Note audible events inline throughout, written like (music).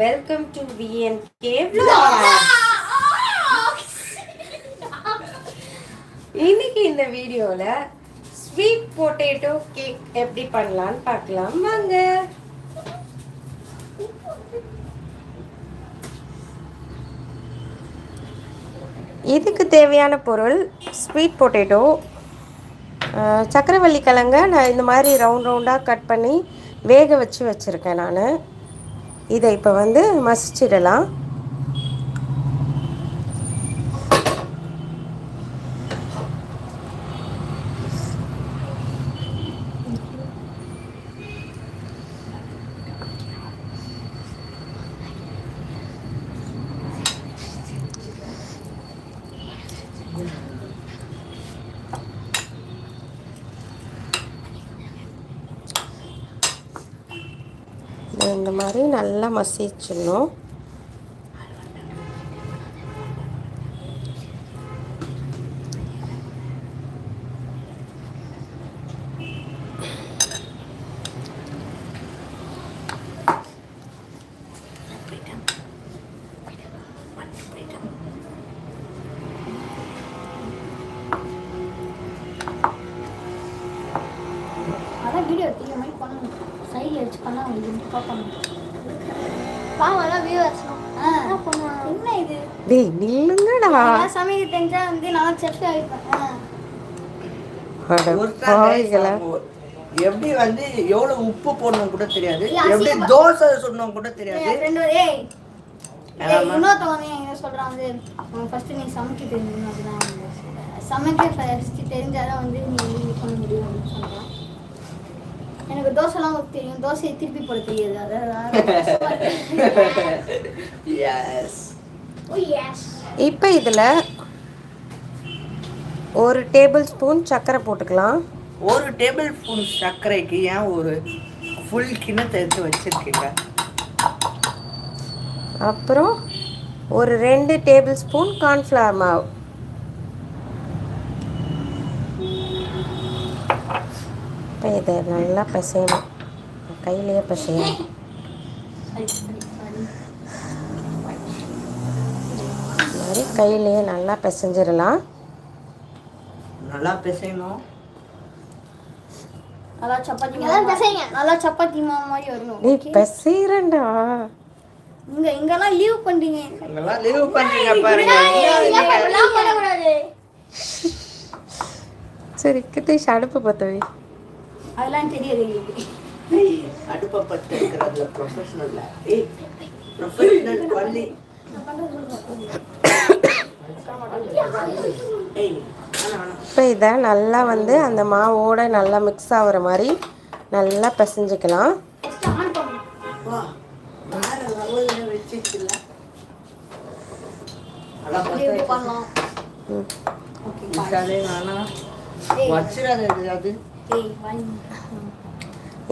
Welcome to VN cave இன்னைக்கு இந்த வீடியோல ஸ்வீட் பொட்டேட்டோ கேக் எப்படி பண்ணலாம்னு பார்க்கலாம். வாங்க. இதுக்கு தேவையான பொருள் ஸ்வீட் பொட்டேட்டோ சக்கரவள்ளி கிழங்க நான் இந்த மாதிரி ரவுண்ட் ரவுண்டாக கட் பண்ணி வேக வச்சு வச்சுருக்கேன் நான். இதை இப்போ வந்து மசிச்சிடலாம். இந்த மாதிரி நல்லா மசிச்சிடணும். பாவிகளா. எப்படி வந்து எவ்வளவு உப்பு போடணும் கூட தெரியாது. எப்படி தோசை சுடணும் கூட தெரியாது. இன்னொருத்தவங்க என்ன வந்து ஃபர்ஸ்ட் நீ சமைக்க அப்படிதான். சமைக்க ஃபர்ஸ்ட் தெரிஞ்சாதான் வந்து நீ பண்ண முடியும் அப்படின்னு சொல்றான். எனக்கு தோசைலாம் தெரியும். தோசையை திருப்பி போட தெரியாது. அதான் எஸ் ஓ எஸ் இப்போ இதில் ஒரு டேபிள் ஸ்பூன் சர்க்கரை போட்டுக்கலாம். ஒரு டேபிள் ஸ்பூன் சர்க்கரைக்கு ஏன் ஒரு ஃபுல் கிண்ணத்தை எடுத்து வச்சிருக்கீங்க? அப்புறம் ஒரு ரெண்டு டேபிள் ஸ்பூன் கார்ன்ஃப்ளவர் மாவு. இப்போ இதை நல்லா பிசையணும். கையிலேயே பிசையணும். மாதிரி கையிலேயே நல்லா பிசைஞ்சிடலாம். நல்லா பிசையணும். நல்லா சப்பாத்தி மாவு நல்லா சப்பாத்தி மாவு மாதிரி வரணும் நீ? பிசைறேன்டா. இங்க இங்கெல்லாம் லீவ் பண்றீங்க. இதெல்லாம் லீவ் பண்றீங்க பாருங்க. சரி கிட்டேஷ் அடுப்பு பற்ற வை அதெல்லாம் தெரியாது அடுப்பை பட்டு இருக்கிறதுல ப்ரொஃபஷனல்ல ஏய் ப்ரொஃபஷனல் பள்ளி ஏய் இப்போ இதை நல்லா வந்து அந்த மாவோட நல்லா மிக்ஸ் ஆகுற மாதிரி நல்லா பிசைஞ்சுக்கலாம்.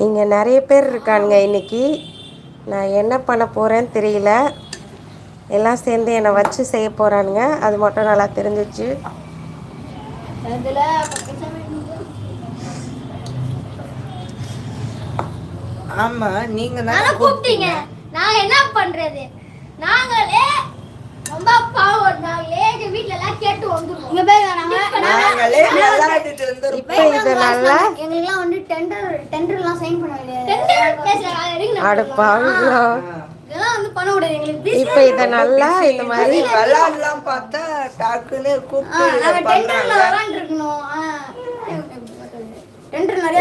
இங்கே நிறைய பேர் இருக்கானுங்க இன்னைக்கு. நான் என்ன பண்ண போகிறேன்னு தெரியல. எல்லாம் சேர்ந்து என்னை வச்சு செய்ய போகிறானுங்க அது மட்டும் நல்லா தெரிஞ்சிச்சு. ஆமா நீங்க தான் கூப்பிட்டீங்க. நான் என்ன பண்றது? நாங்களே ரொம்ப பாவம். நாங்களே எங்க வீட்ல எல்லாம் கேட்டு வந்துருவோம். இங்க பாருங்க, நாங்க- நாங்களே விளையாடிட்டு இருந்திருப்போம் இப்போ இது நல்லா வந்து டெண்டர் டெண்டர்லாம் சைன் பண்ண டெண்டர் பேசுற ஆள் இருக்கு இப்போ இதை நல்லா இந்த மாதிரி விளையாடலாம் பார்த்தா டக்குன்னு கூப்பிட்டு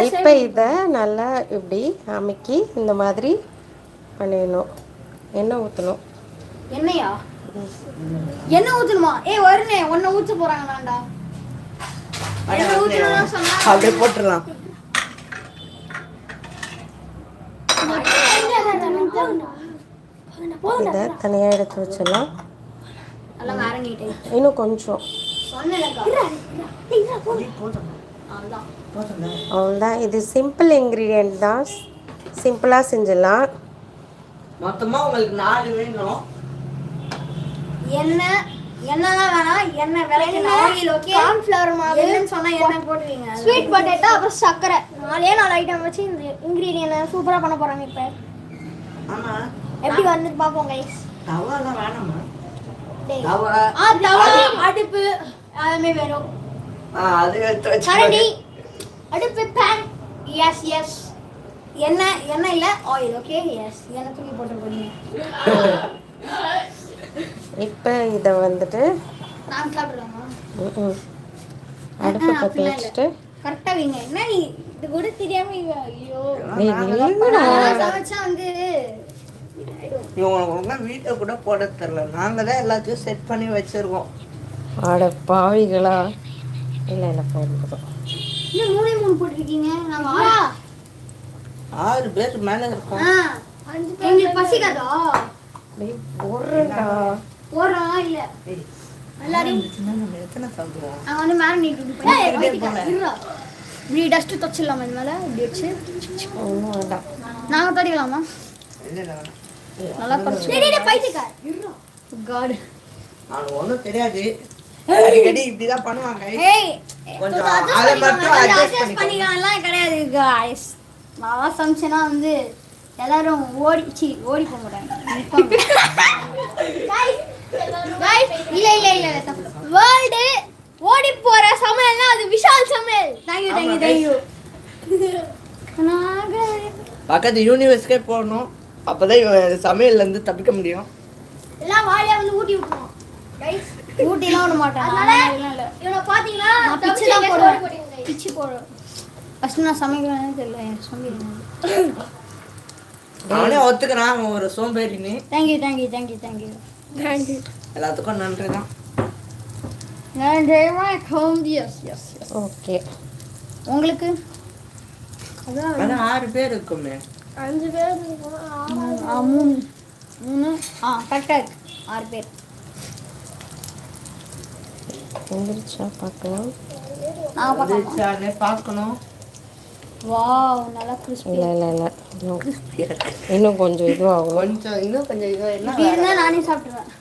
இப்போ இதை நல்லா இப்படி அமுக்கி இந்த மாதிரி பண்ணிடணும். எண்ணெய் ஊற்றணும் என்னையா என்ன ஊத்தணுமா? ஏய் வருணே என்ன ஊத்தணும்னு சொன்னா அப்படியே போட்டுடலாம். இதை தனியாக எடுத்து வச்சிடலாம். இன்னும் கொஞ்சம். அவ்வளோதான் இது சிம்பிள் இன்க்ரீடியன்ட் தான். சிம்பிளாக செஞ்சிடலாம். மொத்தமா உங்களுக்கு நாலு வேணும். எண்ணெய் எண்ணெய்லாம் வேணாம். எண்ணெய் விளக்கு ஆயில் ஓகே? கார்ன்ஃப்ளவர் மாவு என்னன்னு சொன்னா எண்ணெய் போட்டுவீங்க ஸ்வீட் பொட்டேட்டோ அப்புறம் சர்க்கரை. நாலே நாலு ஐட்டம் வச்சு இந்த இன்கிரீடியன்ட் சூப்பரா பண்ண போறாங்க இப்ப. ஆமா. எப்படி வந்து பார்ப்போம் கைஸ் தவாலாம் வேணாமா டேய். தவா ஆ தவா அடுப்பு அதுமே வேணும் ஆ, அது கரண்டி அடுப்பு பேன் எஸ் எஸ் எண்ணெய் எண்ணெய் இல்லை ஆயில் ஓகே எஸ் எண்ணெய் தூக்கி போட்டு போறீங்க இப்போ இதை வந்துட்டு நான் சாப்பிடலாமா. அடுப்பை பற்ற வச்சுட்டு. கரெக்டாக வைங்க. என்ன நீ இது கூட தெரியாம ஐயோ. சமைச்சா வந்து இவங்களுக்கு ஒழுங்கா வீட்டை கூட போட தெரில நாங்கள் தான் எல்லாத்தையும் செட் பண்ணி வச்சிருக்கோம். அட பாவிகளா. இல்லை இல்லை மூணே மூணு போட்டிருக்கீங்க? ஆறா. ஆறு பேர் மேலே இருக்கோம். ஆ எங்களுக்கு பசிக்காதா? டேய் இல்ல. நம்ம எத்தனை சாப்பிடுவோம் வந்து. இப்படி டஸ்ட் தொச்சிடலாமா இது மேல? இப்படி வச்சு. ஒன்றும் வேண்டாம். நாங்க தடிக்கலாமா? இல்லை. நல்லா காட் அவனுக்கு ஒன்றும் தெரியாது. அடிக்கடி இப்படிதான் பண்ணுவாங்க. ஏய் கொஞ்சம் அதை மட்டும் adjust அட்ஜஸ்ட் பண்ணிக்கோங்க. பண்ணிக்கலாம்லாம் கிடையாது காய்ஸ் நான் சமைச்சேன்னா வந்து எல்லாரும் ஓடி சி ஓடி போக மாட்டாங்க. இல்ல இல்ல இல்ல இல்ல வேர்ல்டு ஓடி போற சமையல்னா அது விஷால் சமையல். தேங்க்யூ தேங்க்யூ தேங்க்யூ பக்கத்து யூனிவர்ஸ்க்கே போகணும். அப்பதான் இவன் சமையல்ல இருந்து தப்பிக்க முடியும். எல்லாம் வாலியா வந்து ஊட்டி விட்டுருவோம். ஊட்டிலாம் விட மாட்டேன். அதனால இவனை பாத்தீங்களா? நான் பிச்சு தான் போடுவேன். பிச்சு போடுவேன். ஃபர்ஸ்ட் நான் சமைக்கிறேன்னு தெரியல. சமைக்கிறேன் நானே ஒத்துக்கிறேன். அவன் ஒரு சோம்பேறின்னு. Thank you thank you thank you thank you thank you எல்லாத்துக்கும் நன்றி தான். நன்றி வணக்கம். எஸ் எஸ் ஓகே உங்களுக்கு? அதான் ஆறு பேர் இருக்குமே. அஞ்சு பேர் மூணு. மூணு. ஆ கரெக்டாக இருக்கு. ஆறு பேர். எந்திரிச்சா பார்க்கலாம். நான் பார்க்கணும். வாவ் நல்லா கிறிஸ்பி இல்லை இல்லை இல்லை. இன்னும் இன்னும் கொஞ்சம் இதுவாகும். கொஞ்சம் இன்னும் கொஞ்சம் இது என்ன இப்படி இருந்தால் நானே சாப்பிட்ருவேன்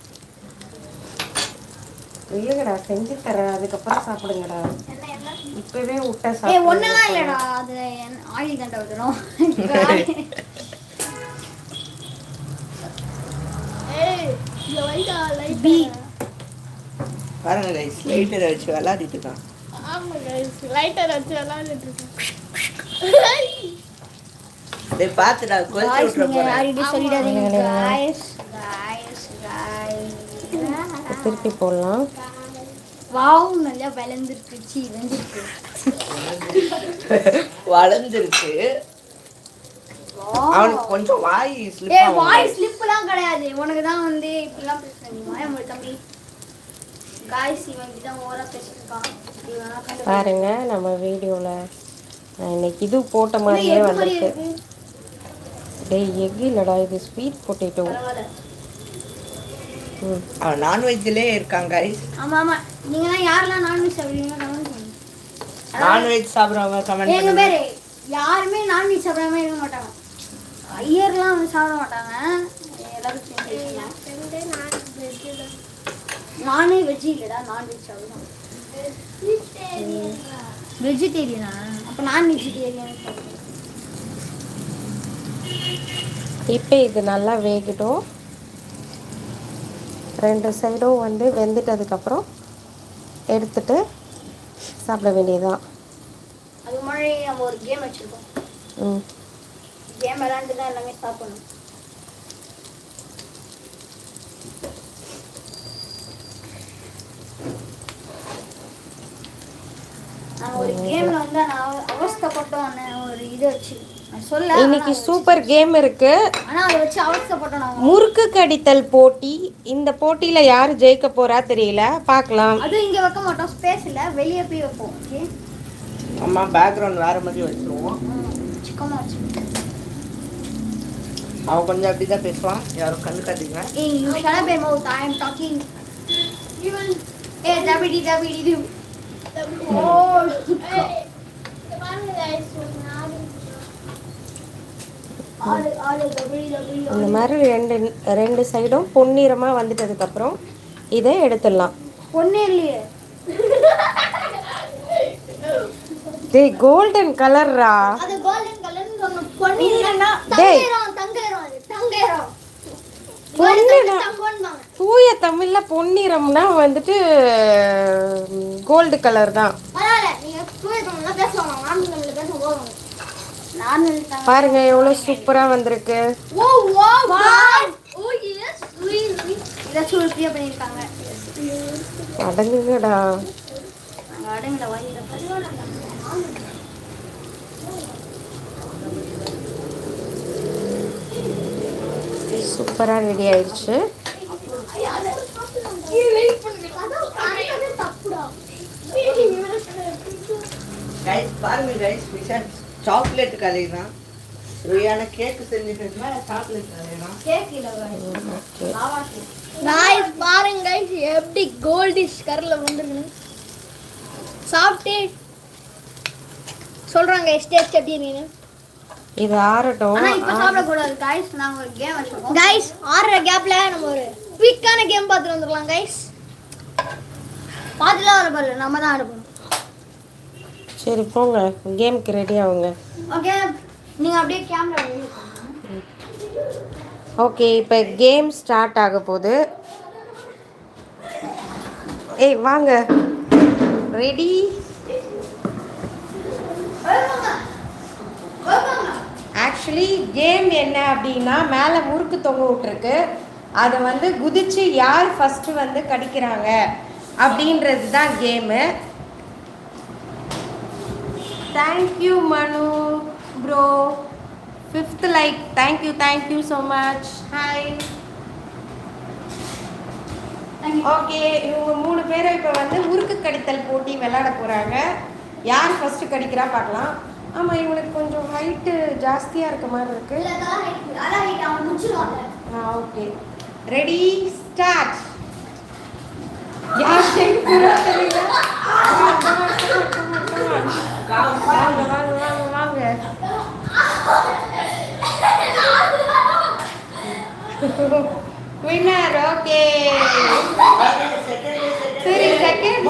இல்லைங்கடா செஞ்சு தரேன். அதுக்கப்புறம் சாப்பிடுங்கடா. இப்பவே விட்டா சாப்பிடு ஒன்றுலாம் இல்லைடா. அது ஆயில் தாண்டா விட்டுரும் பி. பாருங்க கைஸ் லைட்டரை வச்சு விளையாடிட்டு இருக்கான். டேய் கொளுத்தி காய்ஸ் விட்டுற நீங்கள் போறேன். யார்கிட்டயும் சொல்லிடாதீங்க காய்ஸ் காய்ஸ் காய்ஸ் திருப்பி போடலாம். வாவ் நல்லா விளைஞ்சிருக்கு சீ வெந்திருக்கு (laughs) வளர்ந்துருக்கு. அவனுக்கு கொஞ்சம் வாய் ஸ்லிப் வாய் ஸ்லிப்லாம் கிடையாது. உனக்கு தான் வந்து இப்படிலாம் மூடு தம்பி. காய்ஸ் இவன் தான் இவனா கண்டு பாருங்க நம்ம வீடியோவில் நான் இன்னைக்கு இது போட்ட மாதிரியே வந்திருக்கு. டேய் எக் இல்லடா இது ஸ்வீட் பொட்டேட்டோ நான்வெஜ்லயே இருக்கான் கைஸ் ஆமா ஆமா. நீங்கலாம் யாரெல்லாம் நான்வெஜ் சாப்பிடுவீங்க கமெண்ட் பண்ணுங்க நான்வெஜ் சாப்பிடுறவங்க கமெண்ட் எங்க பண்ணுங்க. பேரு? யாருமே நான்வெஜ் சாப்பிடாம இருக்க மாட்டாங்க. ஐயர்லாம் வந்து சாப்பிட மாட்டாங்க. எல்லாரும் நானே வெஜ் இல்லடா நான்வெஜ் சாப்பிடுவேன். வெஜிடேரியனா அப்போ நான் வெஜிடேரியன் இப்போ இது நல்லா வேகட்டும். ரெண்டு சைடும் வந்து வெந்துட்டதுக்கப்புறம் எடுத்துட்டு சாப்பிட வேண்டியதுதான். அது முன்னாடி நம்ம ஒரு கேம் வச்சிருக்கோம். ம். கேம் விளாண்டு தான் எல்லாமே சாப்பிடணும். ஒரு கேம்ல வந்து நான் அவஸ்தைப்பட்டோம் ஒரு இது வச்சு இன்னைக்கு சூப்பர் கேம் இருக்கு. முறுக்கு கடித்தல் போட்டி. இந்த போட்டியில யார் ஜெயிக்க போறா தெரியல. பார்க்கலாம். அது இங்க வைக்க மாட்டோம். ஸ்பேஸ் இல்ல. வெளியே போய் வைப்போம். ஓகே அம்மா பேக்ரவுண்ட் வேற மாதிரி வச்சிருவோம். சிக்கமா அவன் கொஞ்சம் அப்படிதான் பேசுவான். யாரும் கண்டுக்காதீங்க ஏய் you shut up mouth I am talking even ஏ டபிடி டபிடி டு ஓ டபிடி டபிடி இந்த மாதிரி ரெண்டு ரெண்டு சைடும் பொன்னிறமா வந்துட்டதுக்கப்புறம் இதை எடுத்துடலாம். டேய் கோல்டன் கலர்ரா டேய். தங்கம்பாங்க தூய தமிழில் பொன்னிறம்னா வந்துட்டு கோல்டு கலர் தான் பரவாயில்ல நீங்க தூய தமிழ்ல பேசுவாங்க நார்மல் தமிழ்ல பேச போவாங்க நார்மல் தமிழ் பாருங்க எவ்வளோ சூப்பராக வந்திருக்கு. அடங்குங்கடா. சூப்பராக ரெடி ஆயிடுச்சு. கைஸ் பாருங்க சாக்லேட் கலை தான் ருயான கேக் செஞ்சுட்டு இருந்தா சாக்லேட் கலை தான் ஓகே गाइस பாருங்க गाइस எப்படி கோல்டிஷ் கலர்ல வந்திருக்கு சாப்பிட்டு சொல்றாங்க டேஸ்ட் எப்படி இருக்குன்னு இது ஆறட்டும் ஆனா இப்ப சாப்பிட கூடாது गाइस நாங்க ஒரு கேம் வச்சிருக்கோம் गाइस ஆடுற கேப்ல நம்ம ஒரு குயிக்கான கேம் பார்த்துட்டு வந்துடலாம் गाइस பாத்துலாம் வர பாரு நம்ம தான் ஆட போறோம் சரி போங்க. கேமுக்கு ரெடி ஆகுங்க. ஓகே நீங்க அப்படியே கேமரா ஓகே இப்போ கேம் ஸ்டார்ட் ஆக போகுது. ஏய் வாங்க. ரெடி ஆக்சுவலி கேம் என்ன அப்படின்னா மேலே முறுக்கு தொங்க விட்டுருக்கு. அதை வந்து குதிச்சு யார் ஃபஸ்ட்டு வந்து கடிக்கிறாங்க அப்படின்றது தான் game thank you Manu bro fifth like thank you thank you so much hi okay இவங்க மூணு பேரும் இப்போ வந்து முறுக்கு கடித்தல் போட்டி விளையாட போகிறாங்க யார் ஃபஸ்ட்டு கடிக்கிறா பார்க்கலாம். ஆமாம் இவனுக்கு கொஞ்சம் ஹைட்டு ஜாஸ்தியாக இருக்க மாதிரி இருக்கு. ஆ ஓகே ரெடி ஸ்டார்ட் யார் தெரியல? வாங்க வாங்க வாங்க வாங்க. வின்னர் ஓகே சரி செகண்ட்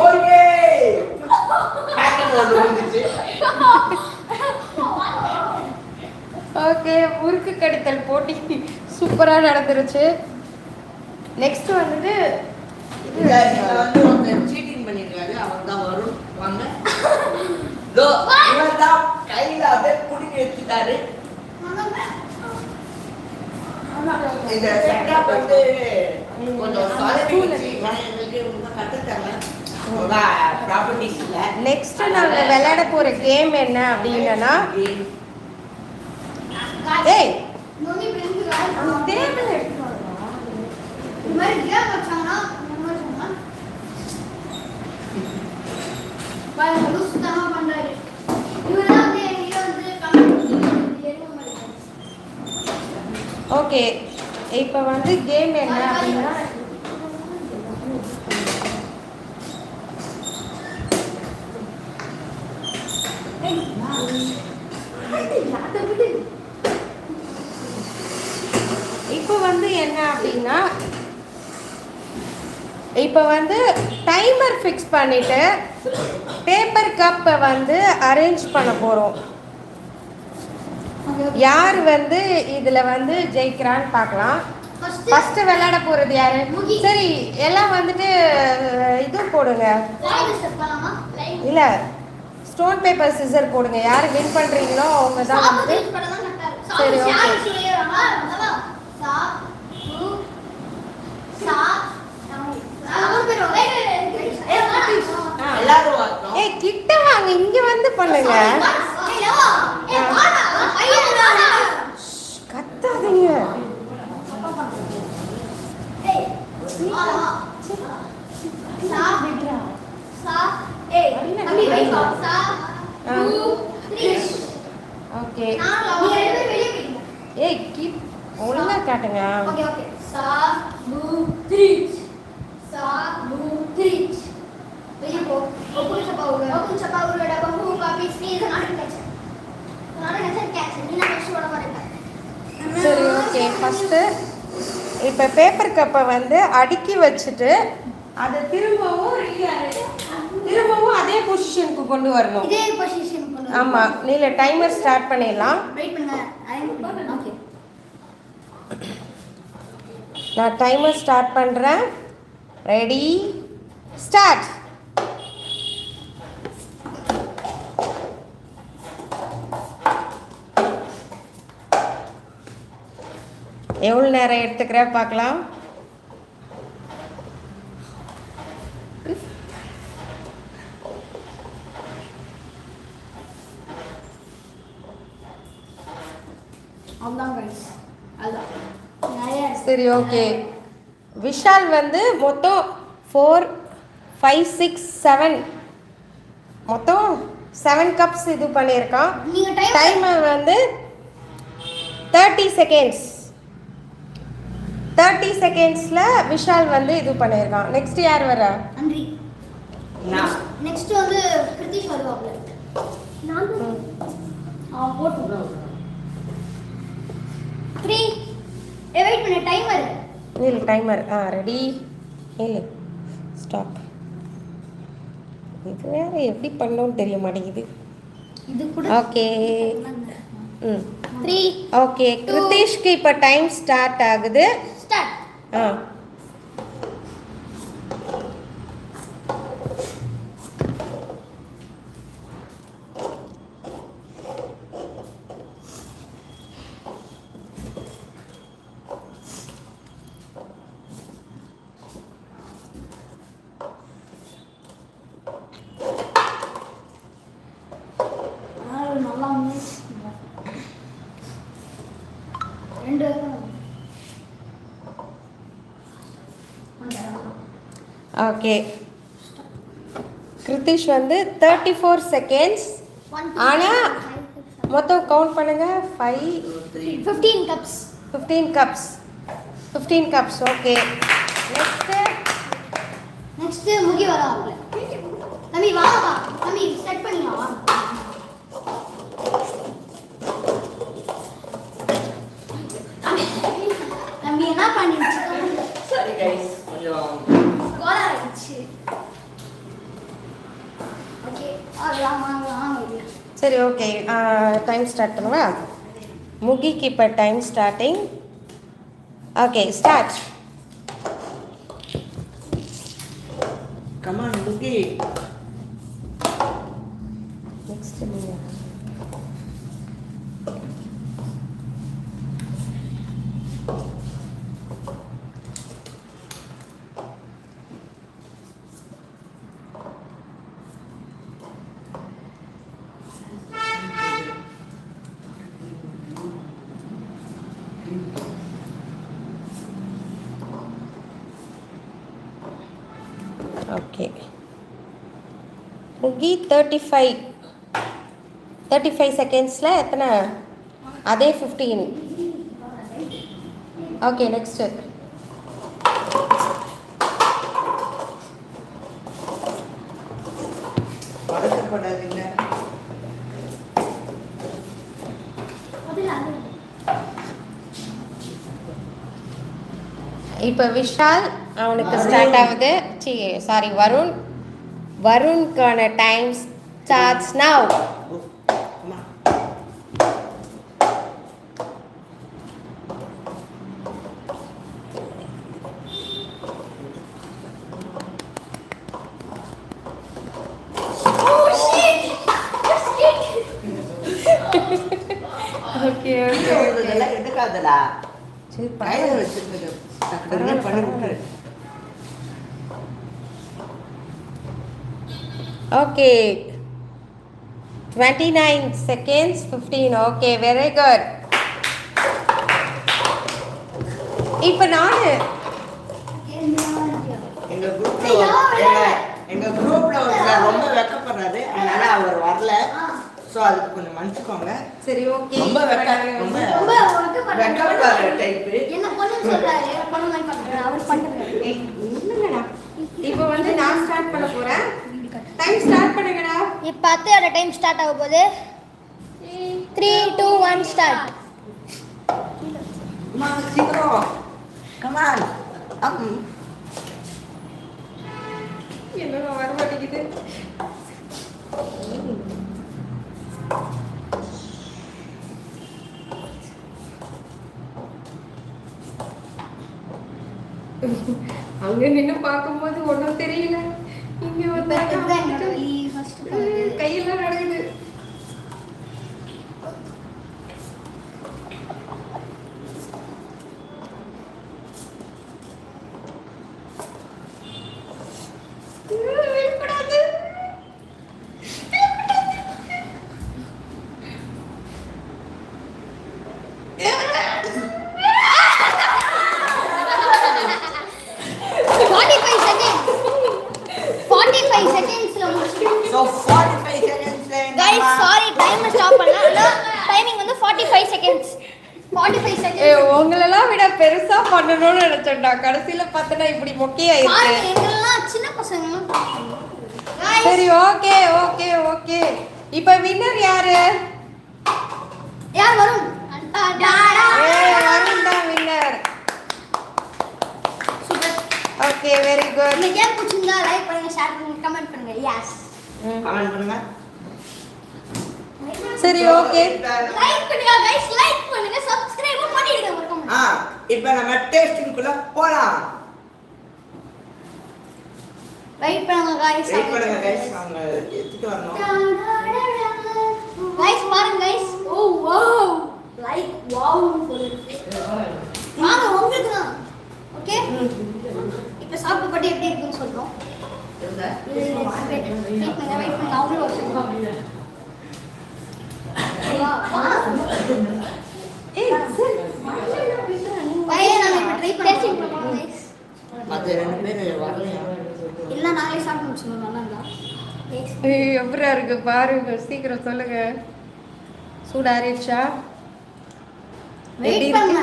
ஓகே முறுக்கு கடித்தல் போட்டி. சூப்பராக நடந்துருச்சு. நெக்ஸ்ட் வந்துட்டு சீட்டிங் பண்ணிருக்காரு. அவர் தான் வரும். வாங்க. இதோ, இவன் தான் கையில அப்படியே குடிக்க வச்சுட்டாரு இந்த செட்டப் வந்து கொஞ்சம் சொதப்பி வச்சு இவன் எங்களுக்கு இவங்க கத்துட்டாங்க ப்ராப்பர்ட்டிஸ் இல்ல. நெக்ஸ்ட் நாங்கள் விளையாட போகிற கேம் என்ன அப்படின்னா ஏய் டேபிள் எடுத்து வாங்க. இந்த மாதிரி கேம் வச்சாங்கன்னா இந்த மாதிரி சொன்னா பாருங்க லூசு தனமா பண்றாரு இவரெல்லாம் வந்து என்கிட்ட வந்து கமெண்ட் எருமை மாதிரி ஓகே. இப்போ வந்து கேம் என்ன அப்படின்னா இப்போ வந்து என்ன அப்படின்னா இப்போ வந்து டைமர் ஃபிக்ஸ் பண்ணிட்டு பேப்பர் கப்பை வந்து அரேஞ்ச் பண்ண போகிறோம் யார் வந்து இதில் வந்து ஜெயிக்கிறான்னு பார்க்கலாம் ஃபர்ஸ்ட் விளையாட போறது யாரு. சரி எல்லாம் வந்துட்டு அஹ், இது போடுங்க. இல்ல ஸ்டோன் பேப்பர் சிசர் போடுங்க. யார் வின் பண்றீங்களோ அவங்க தான் வந்து சாப்பிட்டு பண்ண தான் கரெக்டா சரி, இருக்கு okay. சாப்பிட்டு சொல்லிடுறாங்க அதனால சா கு சா மூணு பேர் ஒரே ஆ. எல்லாரும் வரட்டும் ஏய் கிட்ட வாங்க இங்க வந்து பண்ணுங்க கத்தாதீங்க ஓகே ஏய் கிட் ஒழுங்கா காட்டுங்க சரி ஓகே ஃபஸ்ட்டு இப்போ பேப்பர் கப்பை வந்து அடுக்கி வச்சுட்டு அதை திரும்பவும் திரும்பவும் அதே பொசிஷனுக்கு கொண்டு வரணும். இதே பொசிஷன் பண்ணுங்க ஆமாம் நீல டைமர் ஸ்டார்ட் பண்ணிடலாம். வெயிட் பண்ணுங்க. ஓகே நான் டைமர் ஸ்டார்ட் பண்ணுறேன் ரெடி ஸ்டார்ட் எவ்வளோ நேரம் எடுத்துக்கிற பார்க்கலாம். சரி ஓகே விஷால் வந்து மொத்தம் ஃபோர் ஃபைவ் சிக்ஸ் செவன் மொத்தம் செவன் கப்ஸ் இது பண்ணியிருக்கான். டைமர் வந்து தேர்ட்டி செகண்ட்ஸ் தேர்ட்டி செகண்ட்ஸில் விஷால் வந்து இது பண்ணியிருக்கான். நெக்ஸ்ட் யார் வர நன்றி. நான் நெக்ஸ்ட் வந்து கிருத்திஷ் வருவாப்ல. நான் போட்டு த்ரீ வெயிட் பண்ண டைமர் இல்லை டைமர் ஆ ரெடி இல்லை ஸ்டாப் இது வேற எப்படி பண்ணோன்னு தெரிய மாட்டேங்குது. இது கூட ஓகே ம். த்ரீ ஓகே கிருத்தீஷ்க்கு இப்போ டைம் ஸ்டார்ட் ஆகுது. ஸ்டார்ட் ஆ நல்லா மிஸ் ரெண்டு வைக்கணும். ஓகே. கிருத்திஷ் வந்து thirty four seconds One, two, ஆனா three, four, five, six, seven. மொத்தம் கவுண்ட் பண்ணுங்க. Five 15 cups. Fifteen cups fifteen cups okay next next Mugi வராப்ல தம்பி வாங்க வா தம்பி செட் பண்ணிக்கலாம் வா தம்பி என்ன பண்ணிச்சு சரி கைஸ் கொஞ்சம் கோலா ஆயிடுச்சு ஓகே அதெல்லாம் வாங்க வாங்க சரி ஓகே டைம் ஸ்டார்ட் பண்ணுவா? முகிக்கு இப்போ time starting okay start come on Mugi next நீங்கள் okay Mugi thirty five thirty five செகண்ட்ஸில் எத்தனை? அதே ஃபிஃப்டீன் ஓகே நெக்ஸ்ட்டு இப்போ விஷால் அவனுக்கு ஸ்டார்ட் ஆகுது. Sorry Varun. வருண்கான times starts now come on okay இதெல்லாம் எடுக்காதடா சரி கையில வச்சிருக்கிறது டக்குனு பண்ணி விட்டுரு okay twenty nine seconds fifteen okay very good இப்போ நான் எங்க குரூப்ல எங்க எங்க குரூப்ல ஒருத்தர் ரொம்ப வெக்கப்படுறாரு. அதனால அவர் வரல. ஸோ அதுக்கு கொஞ்சம் மன்னிச்சுக்கோங்க. சரி ஓகே ரொம்ப வெக்க ரொம்ப. வெக்கப்படுற டைப்பு என்ன பொண்ணு சொல்றாரு? பொண்ணு மாதிரி பண்றாரு. அவர் பண்றாரு இல்லைங்கடா இப்போ வந்து நான் ஸ்டார்ட் பண்ண போகிறேன் டைம் ஸ்டார்ட் பண்ணுங்கடா. இப்போ அத்தையோட டைம் ஸ்டார்ட் ஆக போகுது. த்ரீ டூ ஒன் ஸ்டார்ட் அம்மா சீக்கிரம். கமான் அம் என்ன வர மாட்டேங்குது? அங்க நின்னு பார்க்கும்போது ஒண்ணும் தெரியல. இங்க பார்த்தனா இப்படி பசங்க Guys, சரி ஓகே ஓகே ஓகே இப்ப வின்னர் யாரு? யார் வரும்? டாடா ஏய் வருண் தான் winner super okay very good இந்த கேம் பிடிச்சிருந்தா லைக் பண்ணுங்க ஷேர் பண்ணுங்க கமெண்ட் பண்ணுங்க. எஸ் கமெண்ட் பண்ணுங்க. சரி ஓகே லைக் பண்ணுங்க கைஸ் லைக் பண்ணுங்க. சப்ஸ்கிரைப் பண்ணிடுங்க மறக்காம ஆ இப்போ நம்ம டேஸ்டிங்குள்ள போலாம். வெயிட் பண்ணுங்க கைஸ் வெயிட் பண்ணுங்க கைஸ் அவங்க எடுத்துட்டு வரணும் கைஸ் பாருங்க guys oh wow like wow வாங்க உங்களுக்கு தான் ஓகே இப்போ சாப்பிட்டு போட்டு எப்படி இருக்குன்னு சொல்றோம் வெயிட் பண்ணுங்க வெயிட் பண்ணுங்க அவங்களும் வருவாங்க ஏய் சரி நாங்க இப்போ ட்ரை பண்ணி பார்ப்போம் கைஸ் மற்ற ரெண்டு பேர் வரலையா? இல்லை நாங்களே சாப்பிட்டு முடிச்சுருவோம் நல்லா இருந்தா. இருக்கு? பாருங்க சீக்கிரம் சொல்லுங்க. சூடாரிச்சா வெயிட் பண்ண.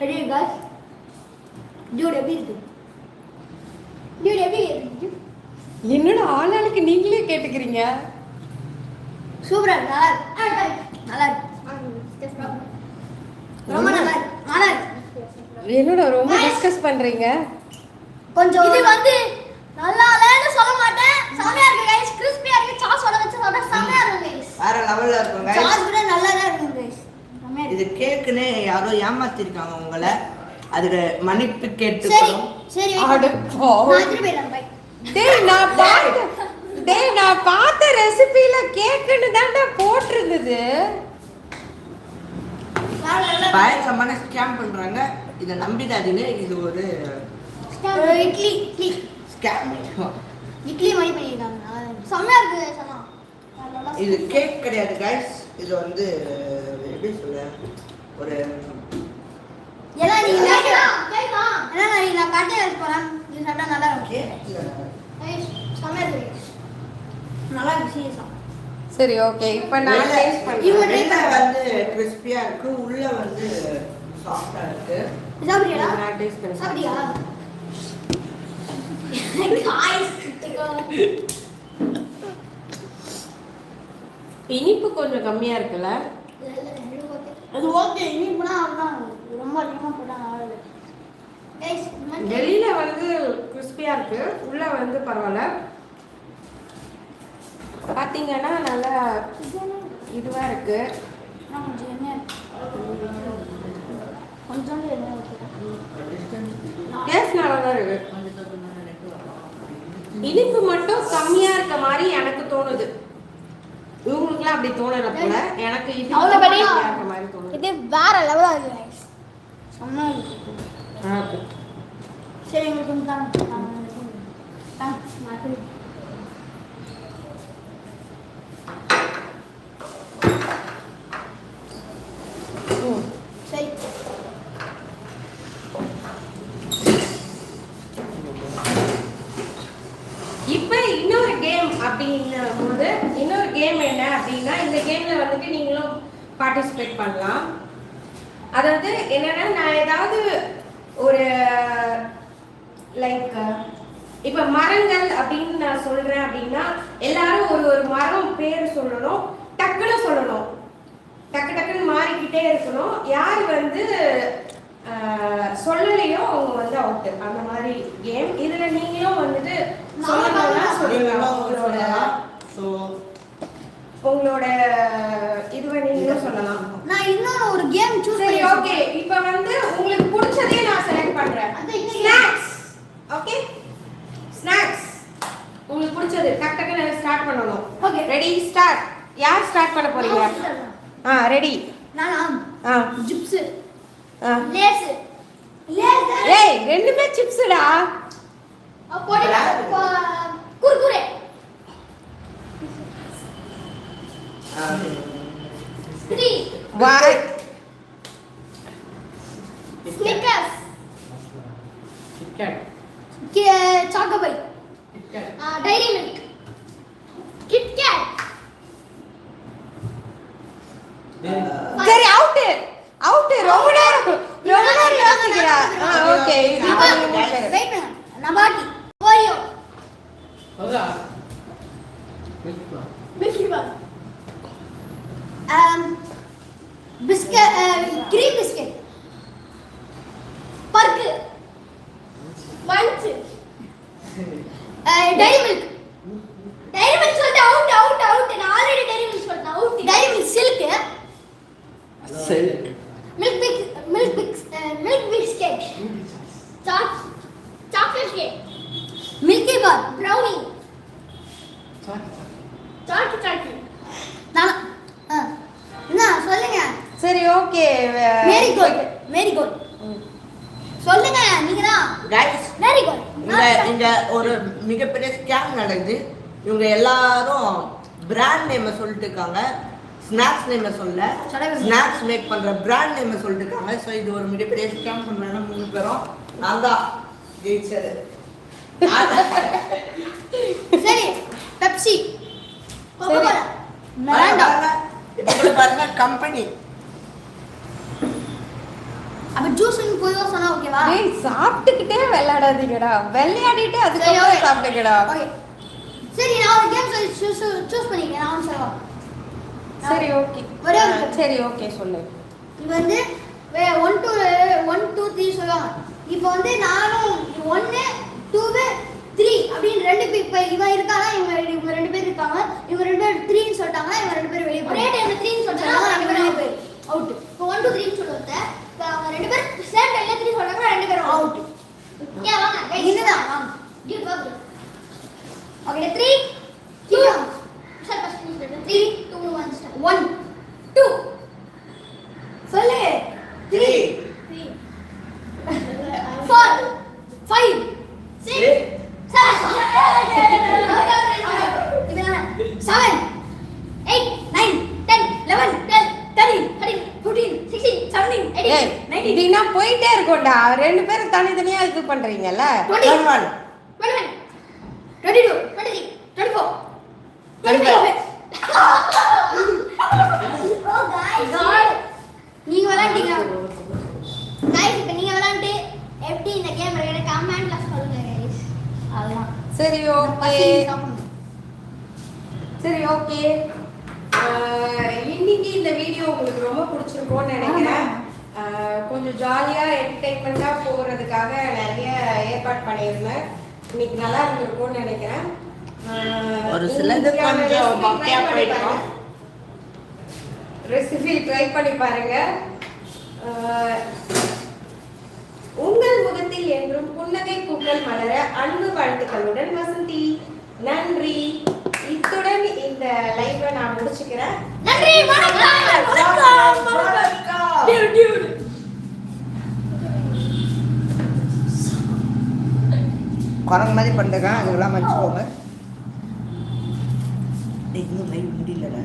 ரெடி காய்ஸ் டியூட் எப்படி இருக்கு? டியூட் எப்படி என்னோட ஆளாளுக்கு நீங்களே கேட்டுக்கிறீங்க? சூப்பரா நல்லா நல்லா ரொம்ப நல்லா நல்லா என்னோட ரொம்ப டிஸ்கஸ் பண்றீங்க? கொஞ்சம் இது வந்து நல்லா இல்லைன்னு சொல்ல மாட்டேன். செமையா இருக்கு கைஸ் கிறிஸ்பியா இருக்கு. சாஸோட வச்சு சாப்பிட்டா செமையா இருக்கு கைஸ் வேற லெவல்ல இருக்கும் guys. சாஸ் கூட நல்லா தான் இருக்கு கைஸ் செமையா இருக்கு. இது கேக்குன்னு யாரோ ஏமாத்திருக்காங்க உங்களை. அதுக்கு மன்னிப்பு சரி கேட்டுக்கணும். சரி அட. பாவம். டேய் நான் பார்த்த டேய் நான் பார்த்த ரெசிபில கேக்குன்னு தான்டா போட்டிருந்தது. பயங்கரமான ஸ்கேம் பண்றாங்க. இதை நம்பிடாதீங்க. இது ஒரு இட்லி இட்லி. ஸ்கேம் இட்லி மாதிரி பண்ணியிருக்காங்க செம்மையா இருக்கு சொன்னா இது கேக் கிடையாது கைஸ் இது வந்து எப்படி சொல்ல ஒரு ஏன்னா நீங்க ஏன்னா நான் நான் கட்டை எடுத்து போறேன். இது சாப்பிட்டா நல்லா செம்மையா இருக்கு. நல்லா இருக்கு சரி ஓகே இப்போ நான் டேஸ்ட் try வெளில வந்து கிறிஸ்பியா இருக்கு. உள்ள வந்து சாஃப்டா இருக்கு. சாப்பிடுறியா நான் டேஸ்ட் பண்ணி சாப்பிடுறியா காய்ஸ் இனிப்பு கொஞ்சம் கம்மியா இருக்குல்ல? அது ஓகே இனிப்புனா அவ்வளோதான் ரொம்ப அதிகமாக போட்டா நல்லா இல்லை கைஸ் வெளியில வந்து கிறிஸ்பியா இருக்கு. உள்ள வந்து பரவாயில்ல. பாத்தீங்கன்னா நல்லா இதுவா இருக்கு. கொஞ்சம் எண்ணெய் டேஸ்ட் நல்லா தான் இருக்கு. இனிப்பு மட்டும் கம்மியா இருக்க மாதிரி எனக்கு தோணுது. இவங்களுக்குலாம் அப்படி தோணல போல. எனக்கு இனிப்பு மாதிரி தோணுது. இது வேற இருக்கு ஆ, okay. சரி எங்களுக்கு கொஞ்சம் தாங்க தாங்க தாங்க நான் திருப்பி ம். சரி இப்போ இன்னொரு கேம் அப்படின்னும் போது இன்னொரு கேம் என்ன அப்படின்னா இந்த கேம்ல வந்துட்டு நீங்களும் பண்ணலாம். அதாவது என்னன்னா நான் ஏதாவது ஒரு லைக் இப்போ மரங்கள் அப்படின்னு நான் சொல்றேன் அப்படின்னா எல்லாரும் ஒரு ஒரு மரம் பேர் சொல்லணும் டக்குன்னு சொல்லணும். டக்கு டக்குன்னு மாறிக்கிட்டே இருக்கணும். யார் வந்து ஆஹ், சொல்லலையோ அவங்க வந்து அவுட் அந்த மாதிரி கேம் இதுல நீங்களும் வந்துட்டு சொல்லலாம். உங்களோட ஸோ உங்களோட இதுவை நீங்களும் சொல்லலாம். நான் இன்னொரு ஒரு கேம் சூஸ் ஓகே இப்போ வந்து உங்களுக்கு பிடிச்சதே நான் செலக்ட் பண்றேன். ஸ்நாக்ஸ் ஓகே ஸ்நாக்ஸ் உங்களுக்கு பிடிச்சது. டக் ஸ்டார்ட் பண்ணணும். ஓகே ரெடி ஸ்டார்ட் யார் ஸ்டார்ட் பண்ண போறீங்க? ஆ ரெடி நான் ஆ. ஜிப்ஸ் ஆ. லேஸ் லேஸ் ரெண்டுமே சிப்ஸ்டா அப்போ குர்குரே த்ரீ வாய் Snickers choco pie Dairy Milk KitKat சரி அவுட் அவுட் ரொம்ப நேரம் ரொம்ப நேரம் யோசிக்கிறா ஆ ஓகே வெயிட் பண்ணுங்க நபாட்டி ஓரியோ அதான் Milky Bar biscuit cream biscuit Perk punch Dairy Milk Dairy Milk சொல்லிட்டு அவுட் அவுட் அவுட் நான் ஆல்ரெடி டைரி மில்க் சொல்லிட்டேன் out Dairy milk Silk Silk milk big milk big milk biscuit choc chocolate cake Milky Bar brownie சாக்கி சாக்கி நான் ஆ. என்ன சொல்லுங்க சரி okay Marie Gold Marie Gold சொல்லுங்க நீங்க தான் கைஸ் வெரி குட் இந்த இந்த ஒரு மிகப்பெரிய ஸ்கேம் நடக்குது. இவங்க எல்லாரும் பிராண்ட் நேமை சொல்லிட்டு இருக்காங்க. ஸ்நாக்ஸ் நேமை சொல்ல. ஸ்நாக்ஸ் மேக் பண்ற பிராண்ட் நேமை சொல்லிட்டு இருக்காங்க. ஸோ இது ஒரு மிகப்பெரிய ஸ்கேம் பண்றாங்க மூணு பேரும் நான் தான் ஜெயிச்சது. சரி பெப்சி கோகோ கோலா மிராண்டா இப்போ பாருங்க. கம்பெனி அப்ப ஜூஸ்னு பொதுவா சொன்னா ஓகேவா ஏய் சாப்பிட்டுக்கிட்டே விளையாடாதீங்கடா. விளையாடிட்டு அதுக்கப்புறம் ஓகே சரி நான் ஒரு கேம் சொல்லி சூஸ் சூஸ் பண்ணிக்கிறேன். நான் சொல்லவா? சரி ஓகே ஒரே ஒரு. சரி ஓகே சொல்லு. இது வந்து one two one two three சொல்லுவாங்க. இப்போ வந்து நானும் ஒன்று டூவு த்ரீ அப்படின்னு ரெண்டு பேர் இப்போ இவன் இருக்கானா இவங்க ரெண்டு இவங்க ரெண்டு பேர் இருக்காங்க. இவங்க ரெண்டு பேர் த்ரீன்னு சொல்லிட்டாங்க இவங்க ரெண்டு பேரும் வெளியே ஒரே டைம்ல த்ரீன்னு சொல்லிட்டாங்க ரெண்டு வெளியே அவுட் இப்போ ஒன் டூ த்ரீன்னு சொல்லுவாங்க அவங்க ரெண்டு பேரும். சார் நல்லா திருப்பி சொன்னாங்க ரெண்டு பேரும் அவுட் ஏ வாங்க கைஸ் இதுதான் வாங்க. டியூட் வாங்க ஓகே 3 2 சார் ஃபர்ஸ்ட் நீ சொல்லுங்க 3 2 1 ஸ்டார்ட் 1 2 சொல்லு. 3 ரெண்டு பேரும் தனித்தனியா இது பண்றீங்கல்ல? ஒன் டுவெண்ட்டி டூ ஓ நீங்க விளையாண்டீங்க. காய்ஸ் இப்போ நீங்க விளையாண்டு எப்படி இந்த கேம் இருக்கு? கமெண்ட்ல சொல்லுங்க guys. அதெல்லாம் சரி ஓகே சரி ஓகே இன்னைக்கு இந்த வீடியோ உங்களுக்கு ரொம்ப பிடிச்சிருக்கும்னு நினைக்கிறேன். கொஞ்சம் ஜாலியாக என்டர்டெயின்மெண்ட்டாக போகிறதுக்காக நிறைய ஏற்பாடு பண்ணியிருந்தேன். இன்னைக்கு நல்லா இருந்திருக்கும்னு நினைக்கிறேன். ஒரு சிலது கொஞ்சம் மொக்கையா போயிடும். ரெசிபி ட்ரை பண்ணி பாருங்க. உங்கள் முகத்தில் என்றும் புன்னகை பூக்கள் மலர அன்பு வாழ்த்துக்களுடன் வசந்தி. நன்றி. இத்துடன் இந்த லைவை நான் முடிச்சுக்கிறேன். நன்றி வணக்கம். குரங்கு மாதிரி பண்ணுறேன் அதுக்கெல்லாம் மன்னிச்சுக்கோங்க. இன்னும் லைவ் முடியலடா.